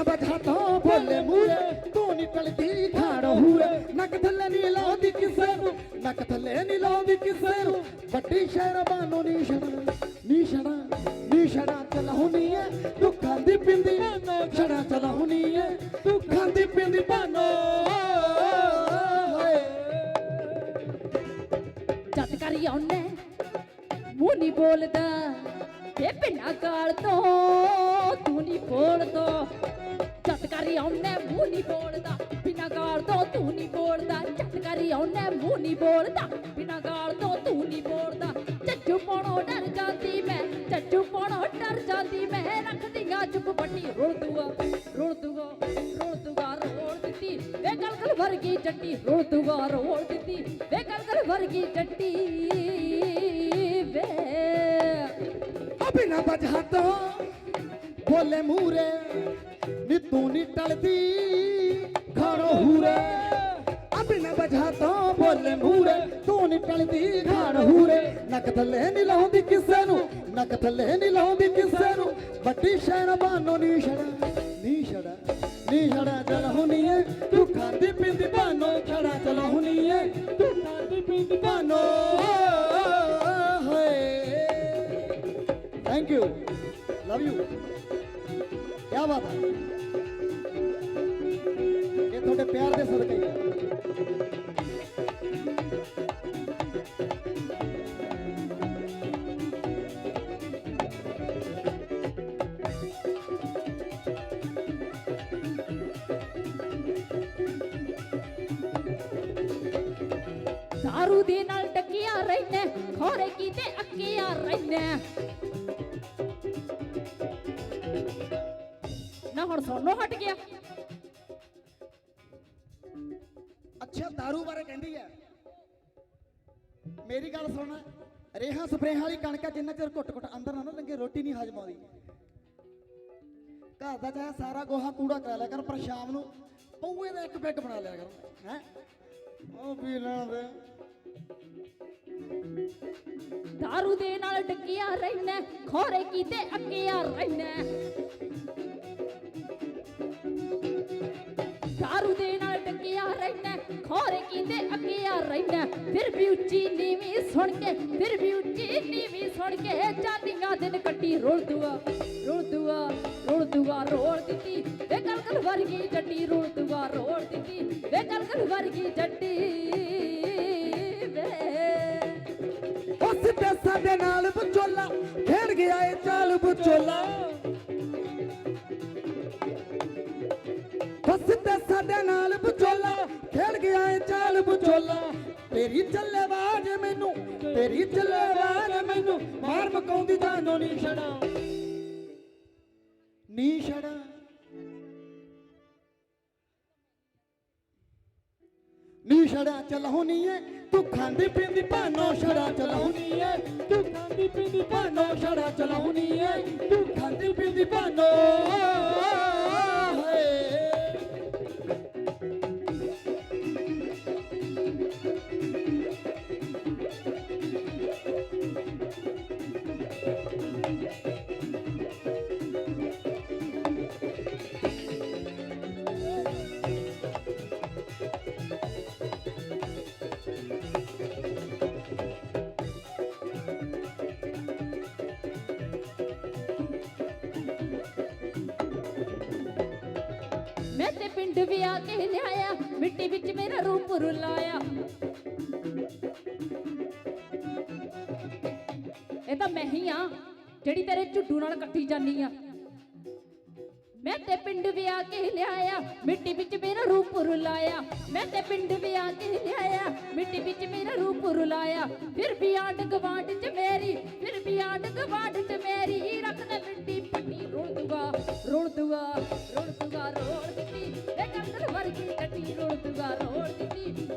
ਬਿਨਾ ਵਜ੍ਹਾ ਤੋਂ ਮੂਰੇ ਤੂੰ ਨਹੀਂ ਟਲਦੀ ਖਾੜ ਹੂਰੇ। ਨੱਕ ਥੱਲੇ ਨਹੀਂ ਲਾਉਂਦੀ ਕਿਸੇ ਨੂੰ, ਨੱਕ ਥੱਲੇ ਨਹੀਂ ਲਾਉਂਦੀ ਕਿਸੇ ਨੂੰ। ਵੱਡੀ ਸ਼ਹਿਰ ਬਾਨੋ ਨੀ ਛੜਾ ਨੀ ਛੜਾ ਨੀ ਛੜਾ ਚਲਾਉਣੀ ਐ ਤੂੰ ਖਾਂਦੀ ਪਿੰਦੀ ਛੜਾ ਚਲਾਉਣੀ ਐ ਤੂੰ ਖਾਂਦੀ ਪਿੰਦੀ ਬਾਨੋ ਜੱਟ ਕਰੀ ਆਉਨੇ, ਮੂੰਹ ਨਹੀਂ ਬੋਲਦਾ, ਤੇ ਬਿਨਾ ਗਾਲ ਤੋਂ ਤੂੰ ਨਹੀਂ ਬੋਲਦਾ। ਕਰੀ ਆਉਨੇ ਮੂੰਹ ਨਹੀਂ ਬੋਲਦਾ, ਬਿਨਾ ਗਾਲ ਤੋਂ ਤੂੰ ਨਹੀਂ ਬੋਲਦਾ ਜੱਟ ਕਰੀ ਆਉਨੇ ਮੂੰਹ ਨਹੀਂ ਬੋਲਦਾ, ਬਿਨਾ ਗਾਲ ਤੋਂ ਤੂੰ ਨਹੀਂ ਬੋਲਦਾ। ਚੱਜੂ ਪਾਣੋ ਡਰ ਜਾਂਦੀ ਮੈਂ, ਚੱਜੂ ਪਾਣੋ ਡਰ ਜਾਂਦੀ ਮੈਂ ਰੱਖਦੀਆਂ ਚੁੱਪ ਪੱਟੀ ਰੁੜ ਦੂਗਾ ਰੁੜ ਦੂਗਾ ਰੁੜ ਦੂਗਾ ਰੋੜ ਦਿੱਤੀ। ਵੇ ਗਲ ਗਲ ਵਰਗੀ ਜੱਟੀ ਰੁੜ ਦੂਗਾ ਰੋੜ ਦਿੱਤੀ। ਵੇ ਗਲ ਗਲ ਵਰਗੀ ਜੱਟੀ, ਵੇ। ਬਿਨਾ ਵਜ੍ਹਾ ਤੋਂ ਬੋਲੇ ਮੂਰੇ ਤੂੰ ਨੀ ਟਲਦੀ, ਖਾਣੋ ਹੂਰੇ। ਆ ਬਿਨਾ ਤੋਂ ਬੋਲੇ ਮੂਰੇ। ਤੂੰ ਨੀ ਟਲਦੀ, ਖਾਣ ਹੂਰੇ। ਨੱਕ ਥੱਲੇ ਨੀ ਲਾਉਂਦੀ ਕਿਸੇ ਨੂੰ। ਨੱਕ ਥੱਲੇ ਨੀ ਲਾਉਂਦੀ ਕਿਸੇ ਨੂੰ। ਵੱਡੀ ਸ਼ਹਿਰ ਨੀ ਛੜਾ ਨੀ ਛੜਾ ਨੀ ਛੜਾ ਚਲ ਹੁਣੀ ਏ। ਤੂੰ ਖਾਂਦੀ ਪਿੰਦੀ ਬਾਨੋ ਛੜਾ ਚਲ ਹੁਣੀ ਏ। ਤੂੰ ਖਾਂਦੀ ਪਿੰਦੀ ਬਾਨੋ, ਹੋਏ। ਥੈਂਕ ਯੂ ਲਵ ਯੂ ਕੀ ਬਾਤ ਹੈ ਤੁਹਾਡੇ ਪਿਆਰ ਦੇ ਸਦਕਾ। ਹੀ ਦਾਰੂ ਦੇ ਨਾਲ ਟੱਕਿਆ ਰਹਿਣਾ ਖੋਰੇ ਕੀਤੇ ਅੱਕਿਆ ਰਹਿਣਾ ਨਾ ਹੁਣ ਸੋਨੋ ਹਟ ਗਿਆ दारू ਬਾਰੇ ਕਹਿੰਦੀ ਹੈ ਮੇਰੀ ਗੱਲ ਸੁਣ ਰੇਹਾਂ ਸਪਰੇਹਾਂ ਵਾਲੀ ਕਣਕ ਹੈ ਜਿੰਨਾ ਚਿਰ ਘੁੱਟ ਘੁੱਟ ਅੰਦਰ ਨਾ ਨਾ ਲੰਗੇ ਰੋਟੀ ਨਹੀਂ ਹਜਮ ਆਉਂਦੀ ਘਰ ਦਾ ਚਾਹੇ ਸਾਰਾ ਗੋਹਾ ਕੂੜਾ ਕਰਾ ਲਿਆ ਕਰ ਪਰ ਸ਼ਾਮ ਨੂੰ ਪਊਏ ਦਾ ਇੱਕ ਪੈਗ ਬਣਾ ਲਿਆ ਕਰ ਹੈ ਉਹ ਪੀ ਲੈਣ ਦੇ ਦਾਰੂ ਦੇ ਨਾਲ ਟੱਕਿਆ ਰਹਿਣਾ ਖੋਰੇ ਕੀਤੇ ਅੱਕਿਆ ਰਹਿਣਾ ਦਾਰੂ ਦੇ ਅੱਕਿਆ ਰਹਿਣਾ ਫਿਰ ਵੀ ਉੱਚੀ ਨੀਵੀਂ ਸੁਣ ਕੇ, ਫਿਰ ਵੀ ਉੱਚੀ ਨੀਵੀਂ ਸੁਣ ਕੇ ਚਾਂਦੀਆਂ ਦਿਨ ਕੱਟੀ ਰੁਲ ਦੁਆ ਰੁਲ ਦੁਆ ਰੁਲ ਦੁਆ ਰੋੜ ਦਿੱਤੀ। ਵੇ ਕਲ ਕਲ ਵਰਗੀ ਜੱਟੀ ਰੁਲ ਦੁਆ ਰੋੜ ਦਿੱਤੀ। ਵੇ ਕਲ ਕਲ ਵਰਗੀ ਜੱਟੀ ਉਸ ਤੇ ਸਾਡੇ ਨਾਲ ਵਿਚੋਲਾ ਖੇਡ ਗਿਆ ਏ ਚਾਲ ਵਿਚੋਲਾ। ਉਸ ਤੇ ਸਾਡੇ ਨਾਲ ਵਿਚੋਲਾ ਗਿਆ ਏ ਚਾਲ ਵਿਚੋਲਾ ਤੇਰੀ ਚੱਲੇ ਬਾਜ ਮੈਨੂੰ, ਤੇਰੀ ਚੱਲੇ ਬਾਜ ਮੈਨੂੰ, ਮਾਰ ਮਕਾਉਂਦੀ ਜਾਨੋ ਨੀ ਛੜਾ। ਨੀ ਛੜਾ। ਨੀ ਛੜਾ ਚਲਾਉਣੀ ਏ, ਤੂੰ ਖਾਂਦੀ ਪੀਂਦੀ ਭਾਨੋ ਛੜਾ ਚਲਾਉਣੀ ਏ। ਤੂੰ ਖਾਂਦੀ ਪੀਂਦੀ ਭਾਨੋ ਛੜਾ ਚਲਾਉਣੀ ਏ, ਤੂੰ ਖਾਂਦੀ ਪੀਂਦੀ ਭਾਨੋ। ਪਿੰਡ ਵਿਆਹ ਕੇ ਲਿਆਇਆ, ਮਿੱਟੀ ਵਿੱਚ ਮੇਰਾ ਰੂਪ ਰੁਲਾਇਆ। ਇਹ ਤਾਂ ਮੈਂ ਹੀ ਆ ਜਿਹੜੀ ਤੇਰੇ ਝੁੱਡੂ ਨਾਲ ਇਕੱਠੀ ਜਾਨੀ ਆ। ਮੈਂ ਤੇ ਪਿੰਡ ਵਿਆਹ ਕੇ ਲਿਆਇਆ, ਮਿੱਟੀ ਵਿੱਚ ਮੇਰਾ ਰੂਪ ਰੁਲਾਇਆ। ਮੈਂ ਤੇ ਪਿੰਡ ਵਿਆਹ ਕੇ ਲਿਆਇਆ, ਮਿੱਟੀ ਵਿੱਚ ਮੇਰਾ ਰੂਪ ਰੁਲਾਇਆ। ਫਿਰ ਵੀ ਆਂਡ ਗਵਾਂਡ ਚ ਮੇਰੀ, ਫਿਰ ਵੀ ਆਂਡ ਗਵਾਂਡ ਚ ਮੇਰੀ। ਰੱਖਦਾ ਮਿੱਟੀ ਪੱਟੀ ਰੁੜ ਦੂਗਾ ਰੁੜ ਦੂਗਾ ਰੁੜ ਦੂਗਾ ਰੋੜ ਦਿੱਤੀ। ਇਹ ਕੰਕਰ ਵਰਗੀ ਟੱਟੀ ਰੁੜ ਦੂਗਾ ਰੋੜ ਦਿੱਤੀ।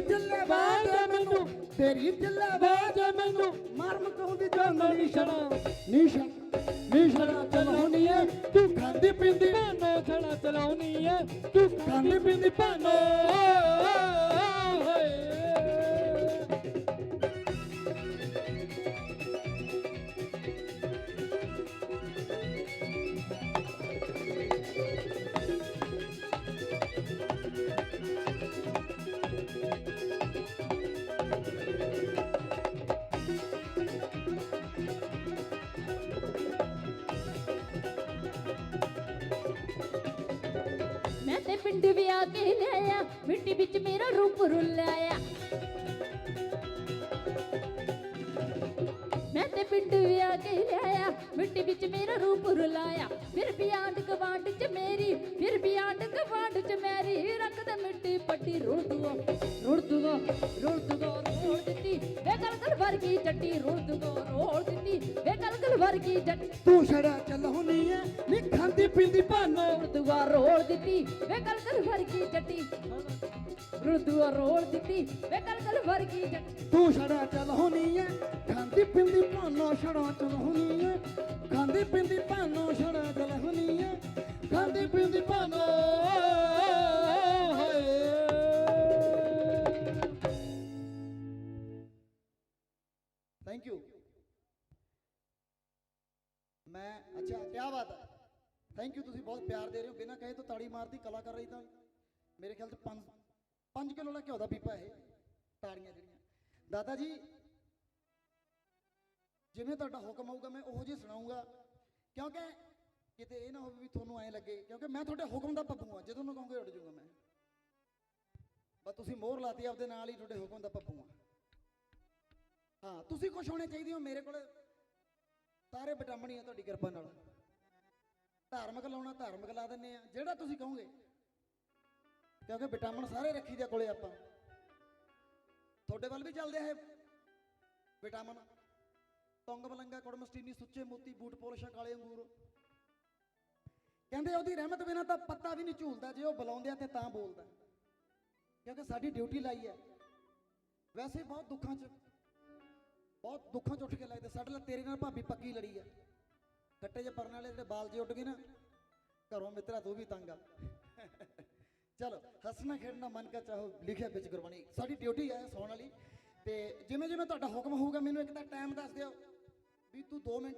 ਚੱਲੇ ਬਾਜ ਮੈਨੂੰ ਤੇਰੀ ਚੱਲੇ ਬਾਜ ਮੈਨੂੰ। ਮਰਮ ਕਹੂੰਦੀ ਜਾਨ ਨਿਸ਼ਾਨਾ ਨਿਸ਼ਾ ਨਿਸ਼ਾਨਾ ਚਲਾਉਣੀਏ ਤੂੰ ਖਾਂਦੀ ਪੀਂਦੀ। ਭਾਨੋ ਛੜਾ ਚਲਾਉਣੀ ਐ ਤੂੰ ਖਾਂਦੀ ਪੀਂਦੀ ਭਾਨੋ ਮੈਂ ਵਿਆਹ ਕੇ ਲਿਆਇਆ, ਮਿੱਟੀ ਵਿੱਚ ਮੇਰਾ ਰੂਪ ਰੁਲਾਇਆ। ਮੈਂ ਤੇ ਪਿੰਡ ਵਿਆਹ ਕੇ ਲਿਆਇਆ, ਮਿੱਟੀ ਵਿੱਚ ਮੇਰਾ ਰੂਪ ਰੁਲਾਇਆ। ਫਿਰ ਵੀ ਆਂਡ ਗਵਾਂਡ ਚ ਮੇਰੀ, ਫਿਰ ਵੀ ਆਂਡ ਗਵਾਂਡ ਚ ਮੇਰੀ ਰੱਖ ਮਿੱਟੀ ਪੱਟੀ ਰੁੜ ਦੂਗਾ ਰੁੜ ਦੂਗਾ ਰੁੜ ਦੂਗਾ ਰੋੜ ਦਿੱਤੀ। ਵੇ ਗਲ ਗਲ ਵਰਗੀ ਚੱਟੀ ਰੁੜ ਦੂਗਾ ਰੋੜ ਦਿੱਤੀ। ਵੇ ਗਲ ਗਲ ਵਰਗੀ ਜੱਟੀ। ਤੂੰ ਛੜਾ ਚਲਾਉਣੀਏ ਨੀ ਖਾਂਦੀ ਪੀਂਦੀ ਭਾਨੋ ਰੋੜ ਦੂਗਾ ਰੋੜ ਦਿੱਤੀ। ਵੇ ਗਲ ਗਲ ਵਰਗੀ ਜੱਟੀ। ਰੁੜ ਦੂਗਾ ਰੋੜ ਦਿੱਤੀ। ਵੇ ਗਲ ਗਲ ਵਰਗੀ ਜੱਟੀ। ਤੂੰ ਛੜਾ ਚਲਾਉਣੀਏ ਖਾਂਦੀ ਪੀਂਦੀ ਭਾਨੋ ਛੜਾ ਚਲਾਉਣੀਏ ਖਾਂਦੀ ਪੀਂਦੀ ਭਾਨੋ ਛੜਾ ਚਲਾਉਣੀਏ ਖਾਂਦੀ ਪੀਂਦੀ ਭਾਨੋ ਥੈਂਕ ਯੂ ਮੈਂ, ਅੱਛਾ ਕੀ ਬਾਤ ਹੈ? ਥੈਂਕ ਯੂ ਤੁਸੀਂ ਬਹੁਤ ਪਿਆਰ ਦੇ ਰਹੇ ਹੋ। ਬਿਨਾਂ ਕਹੇ ਤੋਂ ਤਾੜੀ ਮਾਰਦੀ ਕਲਾਕਾਰ ਰਹੀ ਤਾਂ ਮੇਰੇ ਖਿਆਲ ਚ 5 5 ਕਿਲੋ ਦਾ ਘਿਓ ਦਾ ਪੀਪਾ ਇਹ। ਤਾੜੀਆਂ ਜਿਹੜੀਆਂ। ਦਾਦਾ ਜੀ, ਜਿਵੇਂ ਤੁਹਾਡਾ ਹੁਕਮ ਆਊਗਾ, ਮੈਂ ਉਹੋ ਜਿਹੀ ਸੁਣਾਉਂਗਾ ਕਿਉਂਕਿ ਕਿਤੇ ਇਹ ਨਾ ਹੋਵੇ ਵੀ ਤੁਹਾਨੂੰ ਐਂ ਲੱਗੇ, ਕਿਉਂਕਿ ਮੈਂ ਤੁਹਾਡੇ ਹੁਕਮ ਦਾ ਪੱਪੂ ਆ ਜਦੋਂ ਨੂੰ ਕਹੋਗੇ, ਉੱਡ ਜਾਊਗਾ ਮੈਂ। ਬਸ ਤੁਸੀਂ ਮੋਹਰ ਲਾਤੀ ਆਪਦੇ ਨਾਲ ਹੀ, ਤੁਹਾਡੇ ਹੁਕਮ ਦਾ ਪੱਪੂ ਆ ਹਾਂ, ਤੁਸੀਂ ਖੁਸ਼ ਹੋਣੇ ਚਾਹੀਦੇ ਹੋ ਮੇਰੇ ਕੋਲ। ਸਾਰੇ ਵਿਟਾਮਿਨ ਆ ਤੁਹਾਡੀ ਕਿਰਪਾ ਨਾਲ। ਧਾਰਮਿਕ ਲਾਉਣਾ, ਧਾਰਮਿਕ ਲਾ ਦਿੰਨੇ ਆ। ਜਿਹੜਾ ਤੁਸੀਂ ਕਹੋਗੇ। ਕਿਉਂਕਿ ਵਿਟਾਮਿਨ ਸਾਰੇ ਰੱਖੀ ਦੇ ਕੋਲੇ ਆਪਾਂ। ਤੁਹਾਡੇ ਵੱਲ ਵੀ ਚੱਲਦੇ ਆ ਇਹ ਵਿਟਾਮਿਨ। ਤੁੰਗ ਬਲੰਗਾ ਕੁੜਮਸਟੀਨੀ ਸੁੱਚੇ ਮੋਤੀ, ਬੂਟ ਪੋਲਿਸ਼ਾਂ, ਕਾਲੇ ਅੰਗੂਰ। ਕਹਿੰਦੇ ਉਹਦੀ ਰਹਿਮਤ ਬਿਨਾਂ ਤਾਂ ਪੱਤਾ ਵੀ ਨਹੀਂ ਝੂਲਦਾ। ਜੇ ਉਹ ਬੁਲਾਉਂਦੇ ਆ ਤੇ ਤਾਂ ਬੋਲਦਾ। ਕਿਉਂਕਿ ਸਾਡੀ ਡਿਊਟੀ ਲਾਈ ਹੈ। ਵੈਸੇ ਬਹੁਤ ਦੁੱਖਾਂ 'ਚ, ਬਹੁਤ ਦੁੱਖਾਂ 'ਚ ਉੱਠ ਕੇ ਲੱਗਦੇ ਸਾਡੇ ਨਾਲ ਤੇਰੇ ਨਾਲ ਭਾਬੀ ਪੱਕੀ ਲੜੀ ਆ ਕੱਟੇ ਜੇ ਪਰਨ ਵਾਲੇ ਜਿਹੜੇ ਬਾਲ ਜੇ ਉੱਡ ਗਏ ਨਾ, ਘਰੋਂ ਮਿੱਤਰਾ ਤੂੰ ਵੀ ਤੰਗ ਆ। ਚਲੋ, ਹੱਸਣਾ ਖੇਡਣਾ ਮਨ ਕਾ ਚਾਹੋ, ਲਿਖਿਆ ਵਿੱਚ ਗੁਰਬਾਣੀ। ਸਾਡੀ ਡਿਊਟੀ ਹੈ ਸੌਣ ਵਾਲੀ ਤੇ ਜਿਵੇਂ ਜਿਵੇਂ ਤੁਹਾਡਾ ਹੁਕਮ ਹੋਊਗਾ, ਮੈਨੂੰ ਇੱਕ ਤਾਂ ਟਾਈਮ ਦੱਸ ਦਿਓ ਵੀ ਤੂੰ 2 ਮਿੰਟ